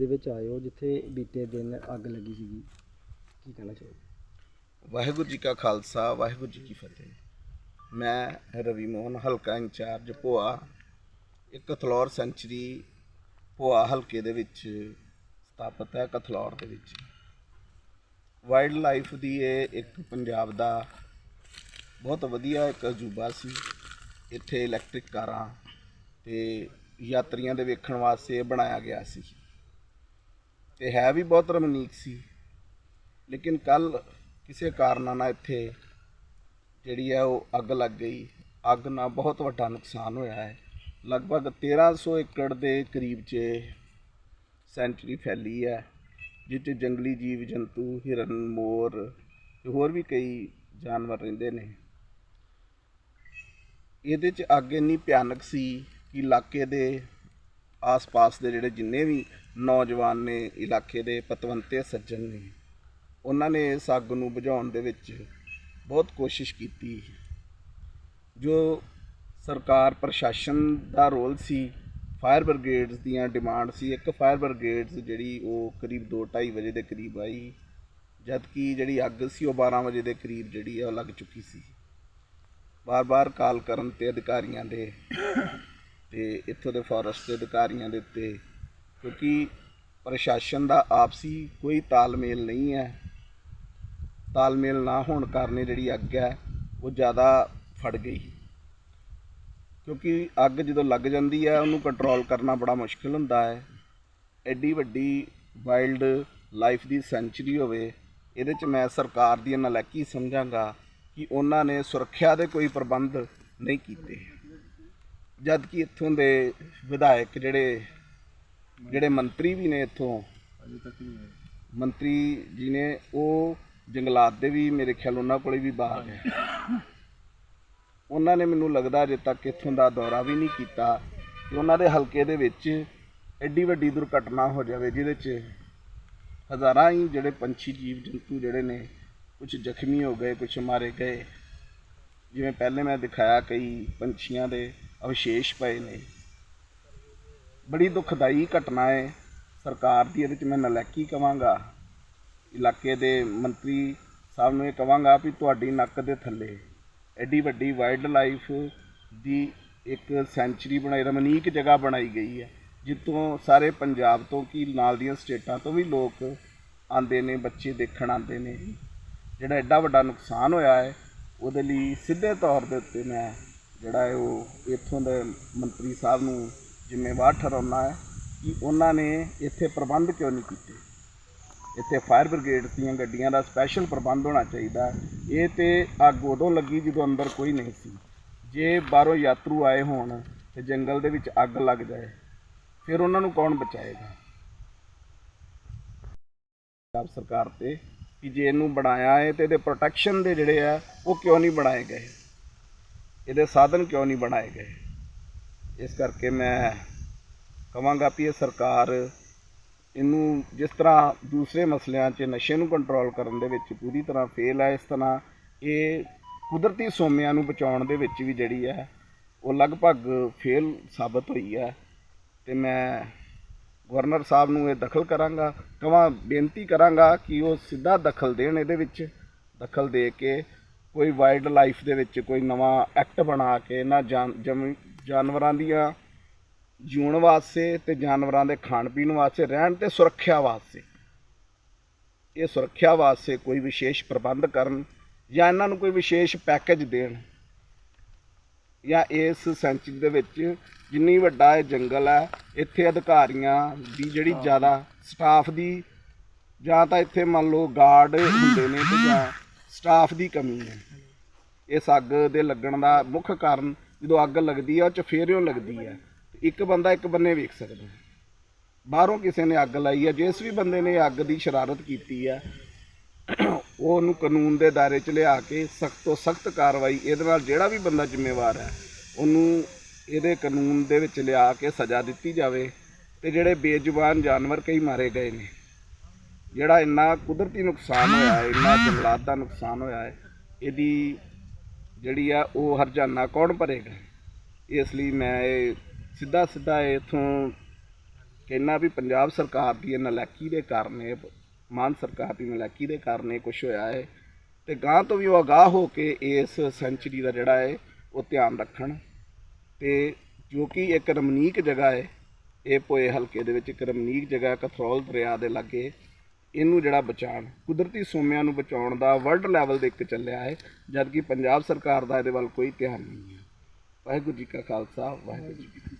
ਦੇ ਵਿੱਚ ਆਏ ਹੋ ਜਿੱਥੇ ਬੀਤੇ ਦਿਨ ਅੱਗ ਲੱਗੀ ਸੀਗੀ। ਕੀ ਕਹਿਣਾ ਚਾਹੋਗੇ? ਵਾਹਿਗੁਰੂ ਜੀ ਕਾ ਖਾਲਸਾ, ਵਾਹਿਗੁਰੂ ਜੀ ਕੀ ਫਤਿਹ। ਮੈਂ ਰਵੀ ਮੋਹਨ, ਹਲਕਾ ਇੰਚਾਰਜ ਭੋਆ, ਇੱਕ ਕਥਲੌਰ ਸੈਂਚਰੀ ਭੋਆ ਹਲਕੇ ਦੇ ਵਿੱਚ ਸਥਾਪਿਤ ਹੈ, ਕਥਲੌਰ ਦੇ ਵਿੱਚ। ਵਾਈਲਡ ਲਾਈਫ ਦੀ ਇਹ ਇੱਕ ਪੰਜਾਬ ਦਾ ਬਹੁਤ ਵਧੀਆ ਇੱਕ ਅਜੂਬਾ ਸੀ। ਇੱਥੇ ਇਲੈਕਟ੍ਰਿਕ ਕਾਰਾਂ ਤੇ ਯਾਤਰੀਆਂ ਦੇ ਵੇਖਣ ਵਾਸਤੇ ਬਣਾਇਆ ਗਿਆ ਸੀ। ਤੇ ਹੈ ਵੀ ਬਹੁਤ ਰਮਨੀਕ ਸੀ। ਲੇਕਿਨ ਕੱਲ ਕਿਸੇ ਕਾਰਨਾਂ ਨਾਲ ਇੱਥੇ ਜਿਹੜੀ ਹੈ ਉਹ ਅੱਗ ਲੱਗ ਗਈ। ਅੱਗ ਨਾਲ ਬਹੁਤ ਵੱਡਾ ਨੁਕਸਾਨ ਹੋਇਆ ਹੈ। ਲਗਭਗ 1300 ਏਕੜ ਦੇ ਕਰੀਬ 'ਚ ਸੈਂਚੁਰੀ ਫੈਲੀ ਹੈ ਜਿਸ 'ਚ ਜੰਗਲੀ ਜੀਵ, ਜੰਤੂ, ਹਿਰਨ, ਮੋਰ ਤੇ ਹੋਰ ਵੀ ਕਈ ਜਾਨਵਰ ਰਹਿੰਦੇ ਨੇ। ਇਹਦੇ 'ਚ ਅੱਗ ਇੰਨੀ ਭਿਆਨਕ ਸੀ ਕਿ ਇਲਾਕੇ ਦੇ ਆਸ-ਪਾਸ ਦੇ ਜਿਹੜੇ ਜਿੰਨੇ ਵੀ ਨੌਜਵਾਨ ਨੇ, ਇਲਾਕੇ ਦੇ ਪਤਵੰਤੇ, ਸੱਜਣ ਨੇ, ਉਹਨਾਂ ਨੇ ਇਸ ਅੱਗ ਨੂੰ ਬੁਝਾਉਣ ਦੇ ਵਿੱਚ ਬਹੁਤ ਕੋਸ਼ਿਸ਼ ਕੀਤੀ। ਜੋ ਸਰਕਾਰ, ਪ੍ਰਸ਼ਾਸਨ ਦਾ ਰੋਲ ਸੀ, ਫਾਇਰ ਬ੍ਰਿਗੇਡਸ ਦੀਆਂ ਡਿਮਾਂਡ ਸੀ, ਇੱਕ ਫਾਇਰ ਬ੍ਰਿਗੇਡਸ ਜਿਹੜੀ ਉਹ ਕਰੀਬ 2:30 ਵਜੇ ਦੇ ਕਰੀਬ ਆਈ ਜਦ ਕਿ ਜਿਹੜੀ ਅੱਗ ਸੀ ਉਹ 12 ਵਜੇ ਦੇ ਕਰੀਬ ਜਿਹੜੀ ਹੈ ਉਹ ਲੱਗ ਚੁੱਕੀ ਸੀ। ਬਾਰ-ਬਾਰ ਕਾਲ ਕਰਨ ਤੇ ਅਧਿਕਾਰੀਆਂ ਦੇ ਤੇ ਇੱਥੋਂ ਦੇ ਫੋਰੈਸਟ ਦੇ ਅਧਿਕਾਰੀਆਂ ਦੇ ਉੱਤੇ, ਕਿਉਂਕਿ ਪ੍ਰਸ਼ਾਸਨ ਦਾ ਆਪਸੀ ਕੋਈ ਤਾਲਮੇਲ ਨਹੀਂ ਹੈ। ਤਾਲਮੇਲ ਨਾ ਹੋਣ ਕਾਰਨ ਜਿਹੜੀ ਅੱਗ ਹੈ, ਉਹ ਜ਼ਿਆਦਾ ਫੜ ਗਈ। ਕਿਉਂਕਿ ਅੱਗ ਜਦੋਂ ਲੱਗ ਜਾਂਦੀ ਹੈ, ਉਹਨੂੰ ਕੰਟਰੋਲ ਕਰਨਾ ਬੜਾ ਮੁਸ਼ਕਿਲ ਹੁੰਦਾ ਹੈ। ਐਡੀ ਵੱਡੀ ਵਾਈਲਡ ਲਾਈਫ ਦੀ ਸੈਂਚਰੀ ਹੋਵੇ, ਇਹਦੇ 'ਚ ਮੈਂ ਸਰਕਾਰ ਦੀ ਨਲਾਇਕੀ ਸਮਝਾਂਗਾ ਕਿ ਉਹਨਾਂ ਨੇ ਸੁਰੱਖਿਆ ਦੇ ਕੋਈ ਪ੍ਰਬੰਧ ਨਹੀਂ ਕੀਤੇ। ਜਦ ਕਿ ਇੱਥੋਂ ਦੇ ਵਿਧਾਇਕ ਜਿਹੜੇ ਜਿਹੜੇ ਮੰਤਰੀ ਵੀ ਨੇ ਇੱਥੋਂ ਮੰਤਰੀ ਜੀ ਨੇ ਉਹ ਜੰਗਲਾਤ ਦੇ ਵੀ ਮੇਰੇ ਖਿਆਲ ਉਹਨਾਂ ਕੋਲੇ ਵੀ ਬਾਗ ਹੈ ਉਹਨਾਂ ਨੇ ਮੈਨੂੰ ਲੱਗਦਾ ਅਜੇ ਤੱਕ ਇੱਥੋਂ ਦਾ ਦੌਰਾ ਵੀ ਨਹੀਂ ਕੀਤਾ ਕਿ ਉਹਨਾਂ ਦੇ ਹਲਕੇ ਦੇ ਵਿੱਚ ਐਡੀ ਵੱਡੀ ਦੁਰਘਟਨਾ ਹੋ ਜਾਵੇ ਜਿਹਦੇ 'ਚ ਹਜ਼ਾਰਾਂ ਹੀ ਜਿਹੜੇ ਪੰਛੀ ਜੀਵ ਜੰਤੂ ਜਿਹੜੇ ਨੇ ਕੁਝ ਜ਼ਖਮੀ ਹੋ ਗਏ ਕੁਝ ਮਾਰੇ ਗਏ। ਜਿਵੇਂ ਪਹਿਲੇ ਮੈਂ ਦਿਖਾਇਆ ਕਈ ਪੰਛੀਆਂ ਦੇ ਅਵਸ਼ੇਸ਼ ਪਏ ਨੇ। ਬੜੀ ਦੁਖਦਾਈ ਘਟਨਾ ਹੈ ਸਰਕਾਰ ਦੀ ਇਹਦੇ 'ਚ ਮੈਂ ਨਲੈਕੀ ਕਵਾਂਗਾ। ਇਲਾਕੇ ਦੇ ਮੰਤਰੀ ਸਾਹਿਬ ਨੂੰ ਇਹ ਕਵਾਂਗਾ ਵੀ ਤੁਹਾਡੀ ਨੱਕ ਦੇ ਥੱਲੇ ਐਡੀ ਵੱਡੀ ਵਾਈਲਡ ਲਾਈਫ ਦੀ ਇੱਕ ਸੈਂਚਰੀ ਬਣਾਈ, ਰਮਨੀਕ ਜਗ੍ਹਾ ਬਣਾਈ ਗਈ ਹੈ, ਜਿੱਥੋਂ ਸਾਰੇ ਪੰਜਾਬ ਤੋਂ ਕੀ ਨਾਲ ਦੀਆਂ ਸਟੇਟਾਂ ਤੋਂ ਵੀ ਲੋਕ ਆਉਂਦੇ ਨੇ, ਬੱਚੇ ਦੇਖਣ ਆਉਂਦੇ ਨੇ। ਜਿਹੜਾ ਐਡਾ ਵੱਡਾ ਨੁਕਸਾਨ ਹੋਇਆ ਹੈ, ਉਹਦੇ ਲਈ ਸਿੱਧੇ ਤੌਰ ਦੇ ਉੱਤੇ ਮੈਂ ਜਿਹੜਾ ਹੈ ਉਹ ਇੱਥੋਂ ਦੇ ਮੰਤਰੀ ਸਾਹਿਬ ਨੂੰ ਜ਼ਿੰਮੇਵਾਰ ਠਹਿਰਾਉਣਾ ਹੈ ਕਿ ਉਹਨਾਂ ਨੇ ਇੱਥੇ ਪ੍ਰਬੰਧ ਕਿਉਂ ਨਹੀਂ ਕੀਤੇ? ਇੱਥੇ ਫਾਇਰ ਬ੍ਰਿਗੇਡ ਦੀਆਂ ਗੱਡੀਆਂ ਦਾ ਸਪੈਸ਼ਲ ਪ੍ਰਬੰਧ ਹੋਣਾ ਚਾਹੀਦਾ ਇਹ ਤੇ ਅੱਗ ਉਦੋਂ ਲੱਗੀ ਜਦੋਂ ਅੰਦਰ ਕੋਈ ਨਹੀਂ ਸੀ। ਜੇ ਬਾਹਰੋਂ ਯਾਤਰੂ ਆਏ ਹੋਣ ਤੇ ਜੰਗਲ ਦੇ ਵਿੱਚ ਅੱਗ ਲੱਗ ਜਾਏ, ਫਿਰ ਉਹਨਾਂ ਨੂੰ ਕੌਣ ਬਚਾਏਗਾ? ਪੰਜਾਬ ਸਰਕਾਰ ਤੇ ਕਿ ਜੇ ਇਹਨੂੰ ਬਣਾਇਆ ਹੈ ਤੇ ਇਹਦੇ ਪ੍ਰੋਟੈਕਸ਼ਨ ਦੇ ਜਿਹੜੇ ਆ, ਉਹ ਕਿਉਂ ਨਹੀਂ ਬਣਾਏ ਗਏ? ਇਹਦੇ ਸਾਧਨ ਕਿਉਂ ਨਹੀਂ ਬਣਾਏ ਗਏ? ਇਸ ਕਰਕੇ ਮੈਂ ਕਹਾਂਗਾ ਵੀ ਇਹ ਸਰਕਾਰ ਇਹਨੂੰ ਜਿਸ ਤਰ੍ਹਾਂ ਦੂਸਰੇ ਮਸਲਿਆਂ 'ਚ ਨਸ਼ੇ ਨੂੰ ਕੰਟਰੋਲ ਕਰਨ ਦੇ ਵਿੱਚ ਪੂਰੀ ਤਰ੍ਹਾਂ ਫੇਲ ਹੈ ਇਸ ਤਰ੍ਹਾਂ ਇਹ ਕੁਦਰਤੀ ਸੋਮਿਆਂ ਨੂੰ ਬਚਾਉਣ ਦੇ ਵਿੱਚ ਵੀ ਜਿਹੜੀ ਹੈ, ਉਹ ਲਗਭਗ ਫੇਲ ਸਾਬਤ ਹੋਈ ਹੈ। ਤੇ ਮੈਂ ਗਵਰਨਰ ਸਾਹਿਬ ਨੂੰ ਇਹ ਦਖਲ ਕਰਾਂਗਾ, ਕਵਾਂ ਬੇਨਤੀ ਕਰਾਂਗਾ ਕਿ ਉਹ ਸਿੱਧਾ ਦਖਲ ਦੇਣ ਇਹਦੇ ਵਿੱਚ, ਦਖਲ ਦੇ ਕੇ ਕੋਈ ਵਾਈਲਡ ਲਾਈਫ ਦੇ ਵਿੱਚ ਕੋਈ ਨਵਾਂ ਐਕਟ ਬਣਾ ਕੇ ਇਹਨਾਂ ਜਾਨਵਰਾਂ ਦੀਆਂ ਜਿਉਣ ਵਾਸਤੇ ਤੇ ਜਾਨਵਰਾਂ ਦੇ ਖਾਣ ਪੀਣ ਵਾਸਤੇ ਰਹਿਣ ਤੇ ਸੁਰੱਖਿਆ ਵਾਸਤੇ। ਇਹ ਸੁਰੱਖਿਆ ਵਾਸਤੇ ਕੋਈ ਵਿਸ਼ੇਸ਼ ਪ੍ਰਬੰਧ ਕਰਨ ਜਾਂ ਇਹਨਾਂ ਨੂੰ ਕੋਈ ਵਿਸ਼ੇਸ਼ ਪੈਕੇਜ ਦੇਣ ਜਾਂ ਇਸ ਸੈਂਚਰੀ ਦੇ ਵਿੱਚ ਜਿੰਨੀ ਵੱਡਾ ਇਹ ਜੰਗਲ ਹੈ ਇੱਥੇ ਅਧਿਕਾਰੀਆਂ ਦੀ ਜਿਹੜੀ ਜ਼ਿਆਦਾ ਸਟਾਫ ਦੀ ਜਾਂ ਤਾਂ ਇੱਥੇ ਮੰਨ ਲਓ ਗਾਰਡ ਹੁੰਦੇ ਨੇ ਤੇ ਜਾਂ ਸਟਾਫ ਦੀ ਕਮੀ ਹੈ। ਇਸ ਅੱਗ ਦੇ ਲੱਗਣ ਦਾ ਮੁੱਖ ਕਾਰਨ ਜਦੋਂ ਅੱਗ ਲੱਗਦੀ ਹੈ, ਉਹ ਚਫੇਰਿਓਂ ਲੱਗਦੀ ਹੈ। ਇੱਕ ਬੰਦਾ ਇੱਕ ਬੰਨੇ ਵੇਖ ਸਕਦਾ ਬਾਹਰੋਂ ਕਿਸੇ ਨੇ ਅੱਗ ਲਾਈ ਹੈ, ਜਿਸ ਵੀ ਬੰਦੇ ਨੇ ਅੱਗ ਦੀ ਸ਼ਰਾਰਤ ਕੀਤੀ ਹੈ, ਉਹ ਉਹਨੂੰ ਕਾਨੂੰਨ ਦੇ ਦਾਇਰੇ 'ਚ ਲਿਆ ਕੇ ਸਖਤ ਤੋਂ ਸਖਤ ਕਾਰਵਾਈ ਇਹਦੇ ਨਾਲ ਜਿਹੜਾ ਵੀ ਬੰਦਾ ਜ਼ਿੰਮੇਵਾਰ ਹੈ, ਉਹਨੂੰ ਇਹਦੇ ਕਾਨੂੰਨ ਦੇ ਵਿੱਚ ਲਿਆ ਕੇ ਸਜ਼ਾ ਦਿੱਤੀ ਜਾਵੇ ਤੇ ਜਿਹੜੇ ਬੇਜ਼ੁਬਾਨ ਜਾਨਵਰ ਕਈ ਮਾਰੇ ਗਏ ਨੇ। ਜਿਹੜਾ ਇੰਨਾ ਕੁਦਰਤੀ ਨੁਕਸਾਨ ਹੋਇਆ ਹੈ, ਇੰਨਾ ਜੰਗਲਾਤ ਦਾ ਨੁਕਸਾਨ ਹੋਇਆ ਹੈ, ਇਹਦੀ ਜਿਹੜੀ ਆ ਉਹ ਹਰਜਾਨਾ ਕੌਣ ਭਰੇਗਾ? ਇਸ ਲਈ ਮੈਂ ਇਹ ਸਿੱਧਾ ਸਿੱਧਾ ਇਥੋਂ ਕਹਿਣਾ ਵੀ ਪੰਜਾਬ ਸਰਕਾਰ ਦੀ ਇਹ ਨਲਾਇਕੀ ਦੇ ਕਾਰਨ, ਇਹ ਮਾਨ ਸਰਕਾਰ ਦੀ ਨਲਾਇਕੀ ਦੇ ਕਾਰਨ ਇਹ ਕੁਝ ਹੋਇਆ ਹੈ ਤੇ ਗਾਂ ਤੋਂ ਵੀ ਉਹ ਅਗਾਹ ਹੋ ਕੇ ਇਸ ਸੈਂਚਰੀ ਦਾ ਜਿਹੜਾ ਹੈ, ਉਹ ਧਿਆਨ ਰੱਖਣ ਤੇ ਜੋ ਕਿ ਇੱਕ ਰਮਨੀਕ ਜਗ੍ਹਾ ਹੈ, ਇਹ ਪੋਏ ਹਲਕੇ ਦੇ ਵਿੱਚ ਇੱਕ ਰਮਨੀਕ ਜਗ੍ਹਾ, ਕਥਰੌਲ ਦਰਿਆ ਦੇ ਲਾਗੇ ਇਹਨੂੰ ਜਿਹੜਾ ਬਚਾਉਣ, ਕੁਦਰਤੀ ਸੋਮਿਆਂ ਨੂੰ ਬਚਾਉਣ ਦਾ ਵਰਲਡ ਲੈਵਲ ਦੇ ਇੱਕ ਚੱਲਿਆ ਹੈ, ਜਦਕਿ ਪੰਜਾਬ ਸਰਕਾਰ ਦਾ ਇਹਦੇ ਵੱਲ ਕੋਈ ਧਿਆਨ ਨਹੀਂ ਹੈ। ਵਾਹਿਗੁਰੂ ਜੀ ਕਾ ਖਾਲਸਾ, ਵਾਹਿਗੁਰੂ ਜੀ ਕੀ